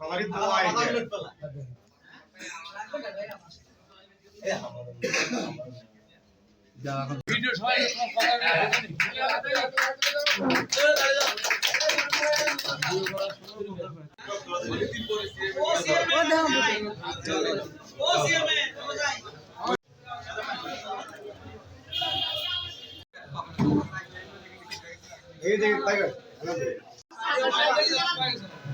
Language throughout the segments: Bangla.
সবারই দোয়া এটা এই যে টাইগার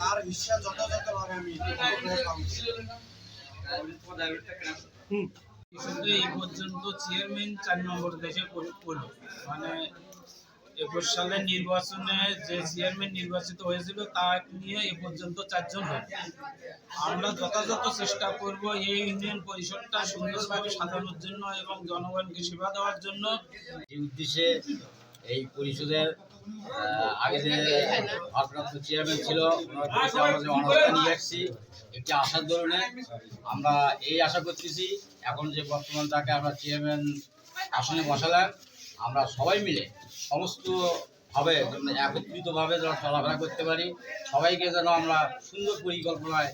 তার হিসা যথাযথভাবে আমি শুধু এই পর্যন্ত চেয়ারম্যান চার নম্বর দেশে মানে একুশ সালের নির্বাচনে যে চেয়ারম্যান নির্বাচিত হয়েছিল তা নিয়ে এ পর্যন্ত চারজন হয়। আমরা যথাযথ চেষ্টা করব এই ইউনিয়ন পরিষদটা সুন্দরভাবে সাজানোর জন্য এবং জনগণকে সেবা দেওয়ার জন্য। এই উদ্দেশ্যে এই পরিষদের আগে যে ভারপ্রাপ্ত চেয়ারম্যান ছিল অনাস্থা নিয়ে আসছি, একটি আশার ধরনে আমরা এই আশা করতেছি, এখন যে বর্তমান তাকে আমরা চেয়ারম্যান আসনে বসালাম আমরা সবাই মিলে সমস্তভাবে যেন একত্রিতভাবে যেন চলাফেরা করতে পারি, সবাইকে যেন আমরা সুন্দর পরিকল্পনায়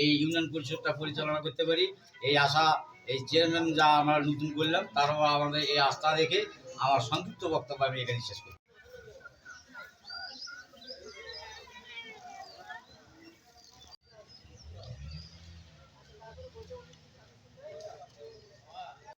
এই ইউনিয়ন পরিষদটা পরিচালনা করতে পারি। এই আশা, এই চেয়ারম্যান যা আমরা নতুন করলাম, তারও আমাদের এই আস্থা দেখে আমার সংক্ষিপ্ত বক্তব্য আমি এখানে শেষ করি